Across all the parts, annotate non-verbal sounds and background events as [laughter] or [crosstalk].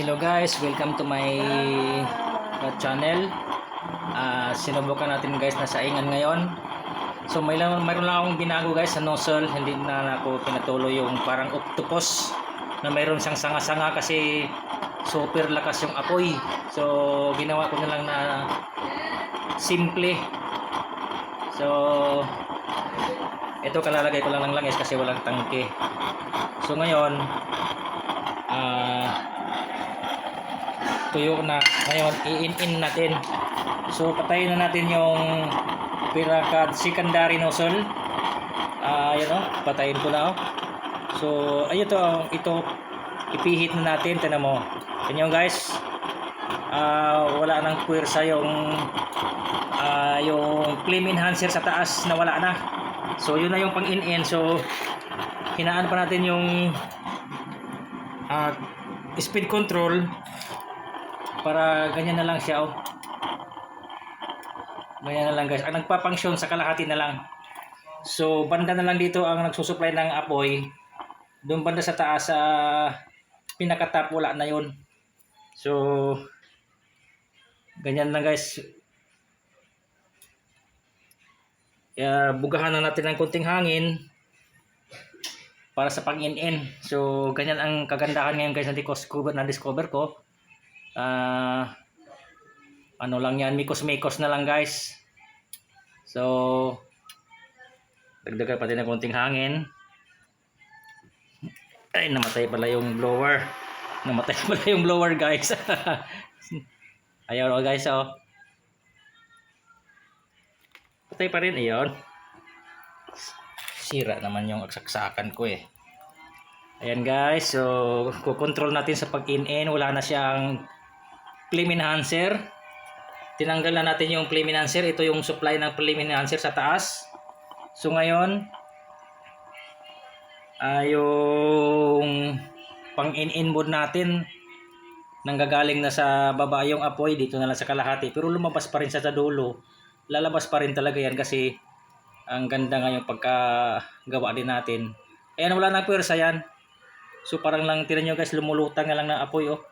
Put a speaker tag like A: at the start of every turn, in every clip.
A: hello guys, welcome to my uh, channel. Ah, sinubukan natin guys na saingan ngayon. So may lang mayroon lang akong binago guys sa nozzle, hindi na ako pinatuloy yung parang octopus na mayroon siyang sanga-sanga kasi super lakas yung apoy. So ginawa ko na lang na simple. So ito kalalagay ko lang ng langis kasi walang tangke. So ngayon ah tuyo na. Ngayon i-in-in natin. So patayin na natin yung pinaka secondary nozzle. Ah yun oh. Patayin ko na oh. So ayun to ito ipihit na natin. Tinan mo. Tingnan guys. Ah wala nang puwersa yung ah yung flame enhancer sa taas na wala na. So yun na yung pang in-in so hinaan pa natin yung ah speed control para ganyan na lang siya oh. Ganyan na lang guys. Ang nagpapangsyon sa kalahati na lang. So banda na lang dito ang nagsusupply ng apoy. Doon banda sa taas sa pinakatap wala na yun. So ganyan lang guys. Kaya bugahan na natin ng konting hangin para sa pang-in-in. So ganyan ang kagandahan ngayon guys na discover na discover ko. Ah ano lang yan, mikos-mikos na lang guys. So, dagdagan pa din ng konting hangin. Ay, namatay pala yung blower. Namatay [laughs] pala yung blower guys. [laughs] Ayaw oh, guys oh. Patay pa rin, ayun. Sira naman yung aksaksakan ko eh. Ayan guys, so kukontrol natin sa pag-in-in. Wala na siyang flame enhancer tinanggal na natin yung flame enhancer ito yung supply ng flame enhancer sa taas. So ngayon uh, yung pang in-in mode natin. Nanggagaling na sa baba yung apoy. Dito na lang sa kalahati. Pero lumabas pa rin sa dulo. Lalabas pa rin talaga yan kasi ang ganda nga yung pagkagawa din natin. Ayan wala na pwersa yan. So parang lang tinan nyo guys lumulutang na lang ng apoy oh.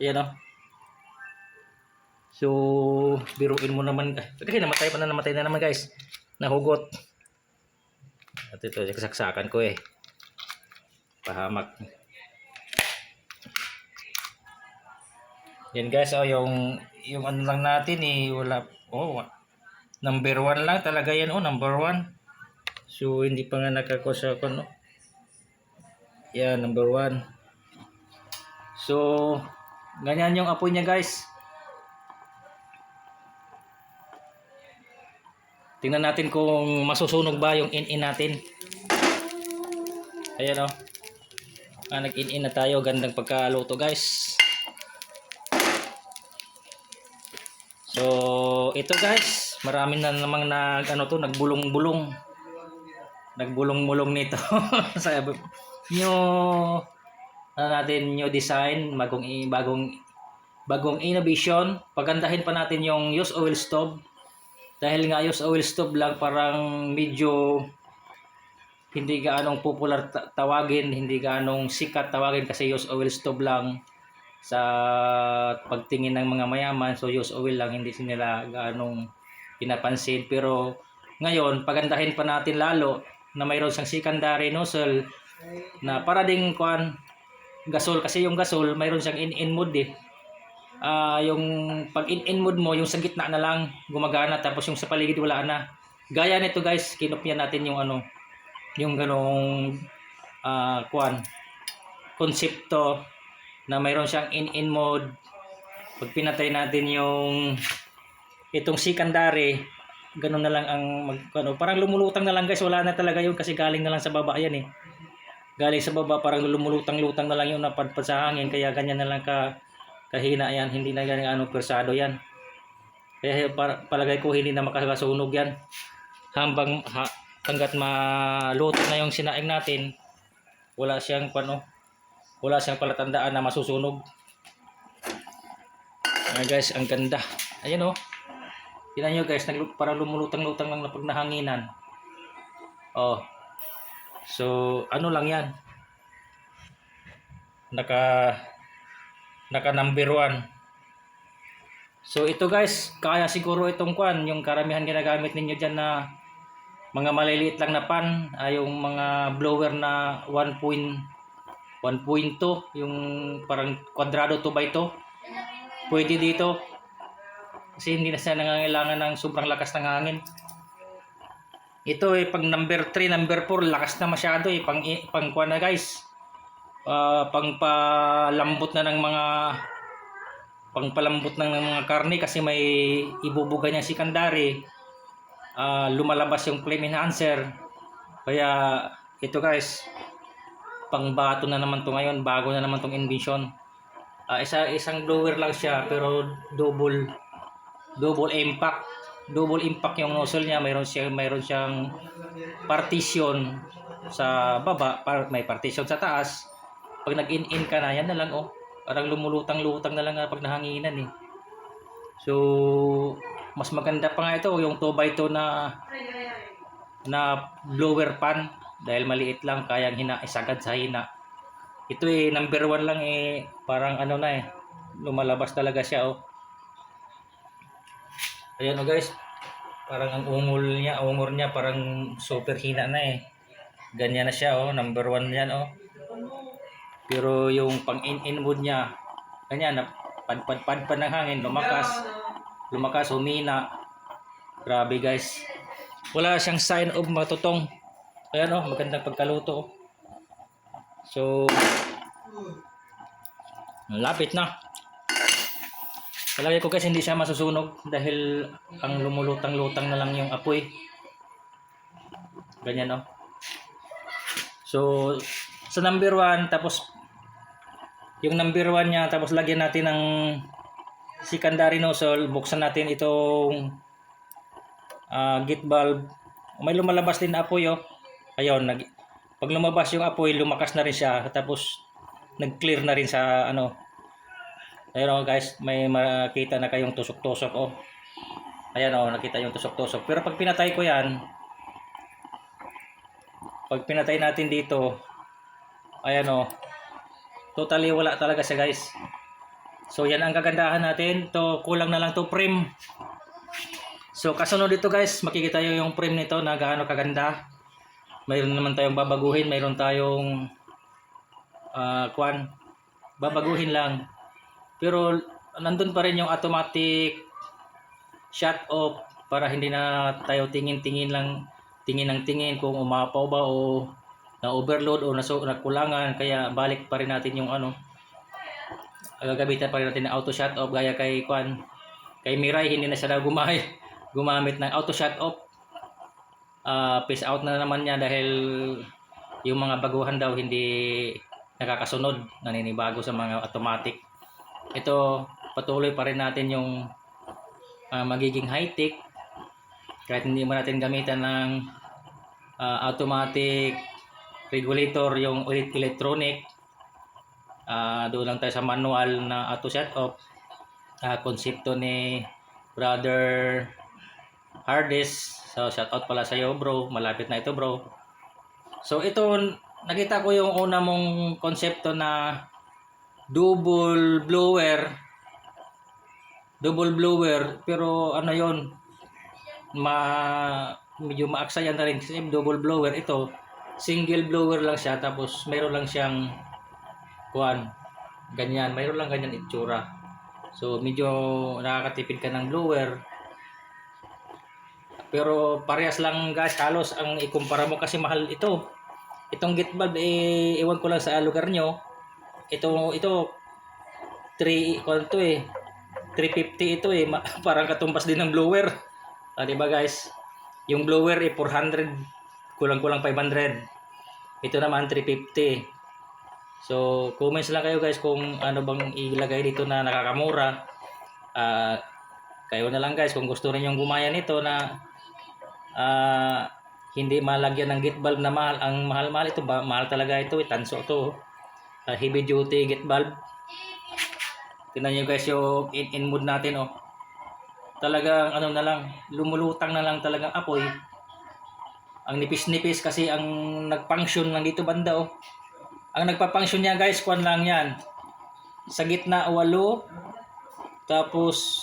A: Ayan oh So, biruin mo naman. Kasi namatay pa na namatay na naman guys. Nahugot. At ito, kasaksakan ko eh. Pahamak. Yan guys, oh, yung, yung ano lang natin eh, wala, oh, number one lang talaga yan, oh, number one. So, hindi pa nga nakakusa ko, no? Yan, number one. So, ganyan yung apoy niya guys. Tingnan natin kung masusunog ba yung in-in natin. Ayan o. Oh. Ah, nag-in-in na tayo. Gandang pagkaluto guys. So, ito guys. Marami na namang nag, ano to, nagbulong-bulong. Nagbulong-bulong nito. [laughs] sa new ano natin new design bagong bagong bagong innovation pagandahin pa natin yung use oil stove dahil nga ayos oil stove lang parang medyo hindi gaanong popular tawagin, hindi gaanong sikat tawagin kasi use oil stove lang sa pagtingin ng mga mayaman. So use oil lang, hindi nila gaanong pinapansin. Pero ngayon, pagandahin pa natin lalo na mayroon siyang secondary nozzle na para ding kuan gasol kasi yung gasol mayroon siyang in-in mode eh uh, yung pag in-in mode mo, yung sa gitna na lang gumagana tapos yung sa paligid wala na. Gaya nito guys, kinopya natin yung ano, yung ganong uh, kwan, konsepto na mayroon siyang in-in mode. Pag pinatay natin yung itong secondary, ganun na lang ang mag, ano, parang lumulutang na lang guys, wala na talaga yun kasi galing na lang sa baba yan eh. Galing sa baba parang lumulutang-lutang na lang yung napadpad sa hangin kaya ganyan na lang ka kahina yan hindi na ganyan ano persado yan kaya para, palagay ko hindi na makakasunog yan hambang ha, hanggat maluto na yung sinaing natin wala siyang pano wala siyang palatandaan na masusunog ah, guys ang ganda ayan oh Tingnan nyo guys, parang lumulutang-lutang lang na pag nahanginan. Oh. So, ano lang yan. Naka naka number 1. So ito guys, kaya siguro itong kwan, yung karamihan ginagamit ninyo dyan na mga maliliit lang na pan, ay yung mga blower na 1 point 1.2, yung parang kwadrado 2 by 2. Pwede dito. Kasi hindi na siya nangangailangan ng sobrang lakas ng hangin. Ito eh, pag number 3, number 4, lakas na masyado eh. Pang, pang kuwan na guys. Ah, pang palambot na ng mga pang palambot na ng mga karne kasi may ibubuga niya si Kandari. Ah, lumalabas yung flame enhancer. Kaya ito guys, pang bato na naman to ngayon, bago na naman tong invention. Ah, isa isang blower lang siya pero double double impact. Double impact yung nozzle niya, mayroon siya mayroon siyang partition sa baba, par, may partition sa taas. Pag nag-in-in ka na, yan na lang oh. Parang lumulutang-lutang na lang nga pag nahanginan eh. So, mas maganda pa nga ito yung 2x2 na na blower pan dahil maliit lang kayang hina isagad sa hina. Ito eh number 1 lang eh parang ano na eh lumalabas talaga siya oh. Ayan oh guys. Parang ang ungol niya, ungor niya parang super hina na eh. Ganyan na siya oh, number 1 yan oh. Pero yung pang in-in mode niya, ganyan na pad-pad-pad pa ng hangin, lumakas. Lumakas, humina. Grabe guys. Wala siyang sign of matutong. Ayan oh, magandang pagkaluto. So, lapit na. Palagay ko kasi hindi siya masusunog dahil ang lumulutang-lutang na lang yung apoy. Ganyan oh. So, sa number 1, tapos yung number 1 niya, tapos lagyan natin ng secondary nozzle, buksan natin itong ah, gate valve. May lumalabas din apoy oh. Ayun, nag, pag lumabas yung apoy, lumakas na rin siya. Tapos, nag-clear na rin sa ano. Ayun oh, guys, may makita na kayong tusok-tusok oh. Ayan oh, nakita yung tusok-tusok. Pero pag pinatay ko yan, pag pinatay natin dito, ayan oh, totally wala talaga siya guys. So yan ang kagandahan natin. To kulang na lang to frame. So kasunod dito guys, makikita nyo yung frame nito na gaano kaganda. Mayroon naman tayong babaguhin, mayroon tayong ah kwan babaguhin lang. Pero nandun pa rin yung automatic shut off para hindi na tayo tingin-tingin lang tingin ng tingin kung umapaw ba o na overload o naso nakulangan kaya balik pa rin natin yung ano gagamitan pa rin natin ng auto shut off gaya kay Kwan kay Mirai hindi na siya daw [laughs] gumamit ng auto shut off. Ah, peace out na naman niya dahil yung mga baguhan daw hindi nakakasunod naninibago sa mga automatic. Ito patuloy pa rin natin yung ah, magiging high tech kahit hindi mo natin gamitan ng ah, automatic regulator yung electronic. Ah, doon lang tayo sa manual na auto off Ah, konsepto ni brother Hardest so shout out pala sa iyo bro. Malapit na ito bro. So ito nakita ko yung una mong konsepto na double blower. Double blower pero ano yon ma medyo maaksayan na rin kasi double blower ito single blower lang siya tapos mayroon lang siyang kuan ganyan. Mayroon lang ganyan itsura. So medyo nakakatipid ka ng blower. Pero parehas lang guys halos ang ikumpara mo kasi mahal ito. Itong gate valve eh iwan ko lang sa lugar nyo. Ito ito 3 kung to eh 350 ito eh. [laughs] Parang katumbas din ng blower. Ah, di ba guys? Yung blower eh 400 kulang-kulang 500 ito naman 350 so comments lang kayo guys kung ano bang ilagay dito na nakakamura. Ah kayo na lang guys kung gusto niyo gumaya nito na ah hindi malagyan ng gate valve na mahal. Ang mahal-mahal ito ba? Mahal talaga ito eh. Tanso to Ah, heavy duty gate valve tingnan nyo guys yung in, in mode natin oh. Talagang ano na lang lumulutang na lang talagang apoy ang nipis-nipis kasi ang nagfunction lang dito banda oh. Ang nagpa-function niya guys kwan lang yan. Sa gitna walo, tapos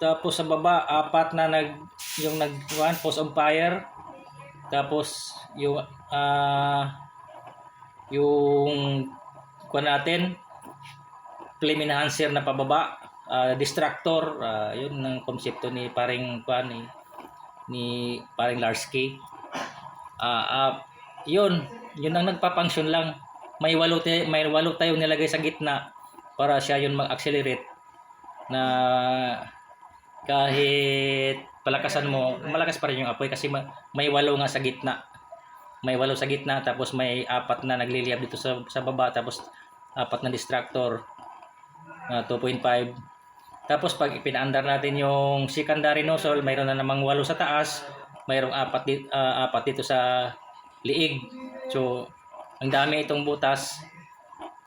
A: tapos sa baba apat na nag yung nag one post on fire. Tapos yung ah yung kuha natin flame enhancer na pababa. Ah, distractor ah, yun ang konsepto ni paring kuan ni ni paring Larsky ah ah, yun. Yun ang nagpapangsyon lang. May walo tayo, may walo tayong nilagay sa gitna para siya yun mag-accelerate na kahit palakasan mo malakas pa rin yung apoy kasi ma- may walo nga sa gitna. May walo sa gitna tapos may apat na nagliliyab dito sa, sa baba tapos apat na distractor. Na 2.5 tapos pag ipinaandar natin yung secondary nozzle mayroon na namang walo sa taas mayroong apat, di, ah, apat dito sa liig so ang dami itong butas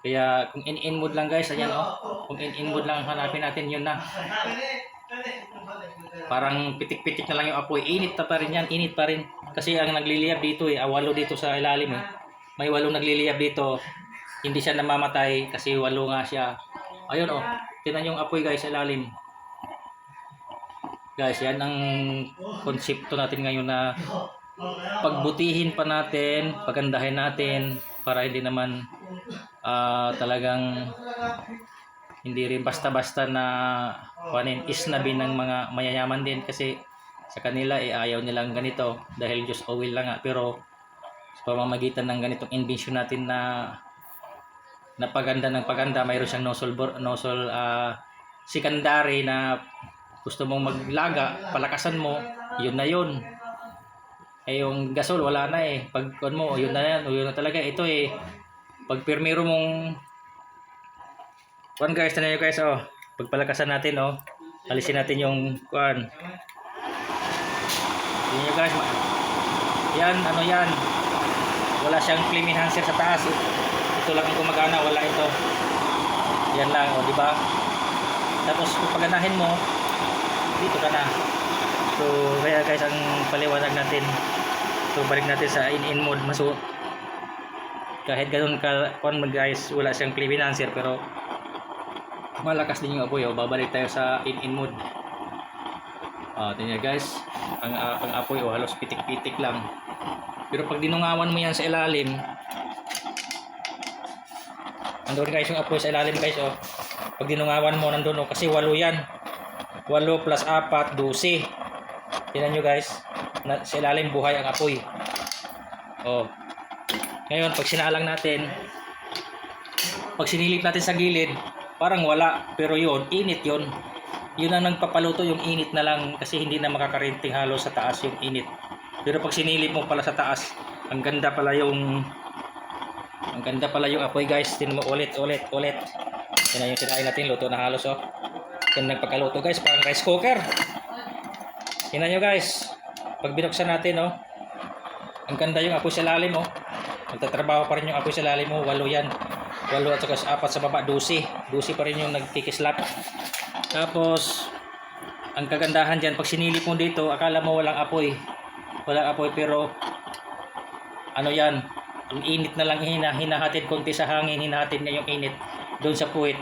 A: kaya kung in-in mode lang guys ayan oh kung in-in mode lang hanapin natin yun na parang pitik-pitik na lang yung apoy. Init na pa rin yan, init pa rin. Kasi ang nagliliyab dito eh, ah, walo dito sa ilalim eh. May walo nagliliyab dito. Hindi siya namamatay kasi walo nga siya. Ayun oh, tinan yung apoy guys ilalim. Guys, yan ang konsepto natin ngayon na pagbutihin pa natin, pagandahin natin para hindi naman ah, talagang hindi rin basta-basta na kuanin isnabi ng mga mayayaman din kasi sa kanila eh ayaw nilang ganito dahil just oil lang nga pero sa pamamagitan ng ganitong invention natin na napaganda ng paganda mayroon siyang nozzle nozzle ah, secondary na gusto mong maglaga palakasan mo yun na yun. Eh yung gasol wala na eh. Pag kuwan mo yun na yan yun na talaga. Ito eh pag pirmero mong kuan guys tanayo guys oh pagpalakasan natin oh alisin natin yung kuan yun nyo guys yan ano yan? Wala siyang flame enhancer sa taas ito lang ang gumagana wala ito. Yan lang oh di ba? Tapos kung paganahin mo dito ka na. So kaya guys ang paliwanag natin so balik natin sa in in mode. Maso kahit ganun ka kuan mag guys wala siyang enhancer pero malakas din yung apoy oh. babalik tayo sa in in mode. Ah tingnan guys ang, ah, ang apoy oh, halos pitik-pitik lang. Pero pag dinungawan mo yan sa ilalim andun guys yung apoy sa ilalim guys oh. Pag dinungawan mo nandun oh kasi walo yan. Walo plus apat 12 tingnan nyo guys na, sa ilalim buhay ang apoy. Oh. Ngayon pag sinalang natin pag sinilip natin sa gilid parang wala. Pero yun init yun. Yun ang nagpapaluto yung init na lang kasi hindi na makakarinting halos sa taas yung init. Pero pag sinilip mo pala sa taas ang ganda pala yung ang ganda pala yung apoy guys. Tinan mo ulit ulit ulit. Yan na yung sinain natin. Luto na halos oh. Yan nagpakaluto guys. Parang rice cooker. Tingnan nyo guys. Pag binuksan natin oh. Ang ganda yung apoy sa lalim oh. Nagtatrabaho pa rin yung apoy sa lalim oh. Walo yan. Walo at saka sa apat sa baba. Dusi. Dusi pa rin yung nagkikislap. Tapos ang kagandahan dyan pag sinilip mo dito akala mo walang apoy. Walang apoy pero ano yan ang init na lang hina, hinahatid konti sa hangin hinahatid na yung init doon sa puwit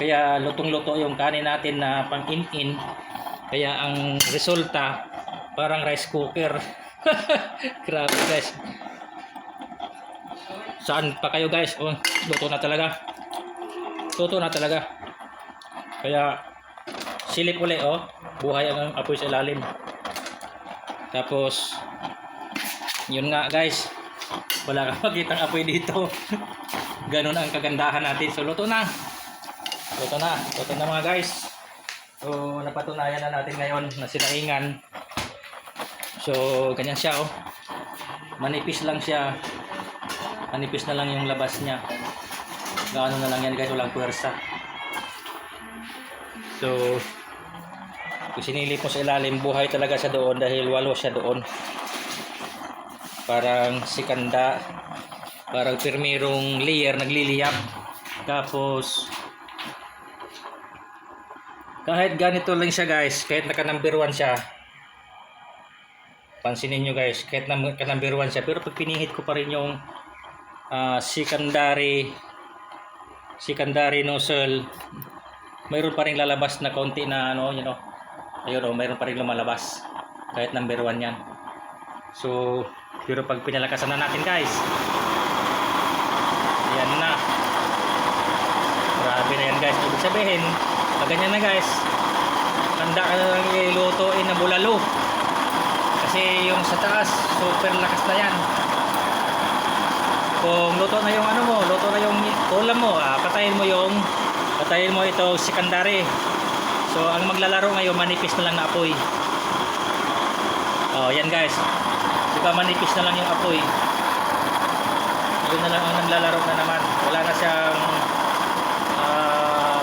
A: kaya lutong luto yung kanin natin na pang in in kaya ang resulta parang rice cooker. [laughs] Grabe guys. Saan pa kayo guys? Oh, luto na talaga. Luto na talaga. Kaya silip uli oh. Buhay ang apoy sa ilalim. Tapos yun nga guys wala kang makitang apoy dito. [laughs] Ganun ang kagandahan natin. So luto na. Luto na. Luto na mga guys. So napatunayan na natin ngayon na sinaingan so ganyan siya oh. Manipis lang siya. Manipis na lang yung labas niya. Gaano na lang yan guys. Walang puwersa. So kung sinilip mo sa ilalim. Buhay talaga siya doon dahil walo siya doon parang sikanda parang pirmirong layer nagliliyab tapos kahit ganito lang siya guys kahit naka number 1 siya pansinin nyo guys kahit naka number 1 siya pero pag pinihit ko pa rin yung ah, secondary secondary nozzle mayroon pa rin lalabas na konti na ano you know ayun oh mayroon pa rin lumalabas kahit number 1 yan. So pero pag pinalakasan na natin guys yan na. Grabe na yan guys. Ibig sabihin pag ganyan na guys handa ka na lang ilutuin na bulalo. Kasi yung sa taas super lakas na yan. Kung luto na yung ano mo luto na yung ulam mo ah, patayin mo yung patayin mo ito secondary. So ang maglalaro ngayon manipis na lang na apoy. Oh yan guys ba manipis na lang yung apoy yun na lang ang naglalaro na naman wala na siyang ah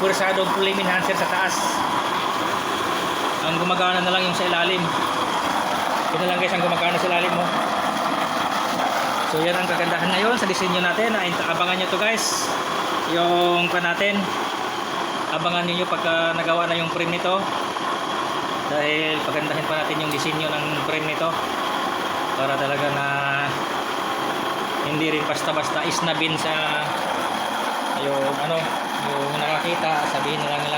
A: pursadong flame enhancer sa taas ang gumagana na lang yung sa ilalim yun na lang guys ang gumagana sa ilalim mo So yan ang kagandahan ngayon sa disenyo natin. Ay, abangan nyo to guys. Yung pa natin. Abangan niyo pagka nagawa na yung frame nito. Dahil pagandahin pa natin yung disenyo ng frame nito. Para talaga na hindi rin basta-basta isnabin sa yung ano yung nakakita sabihin na lang nila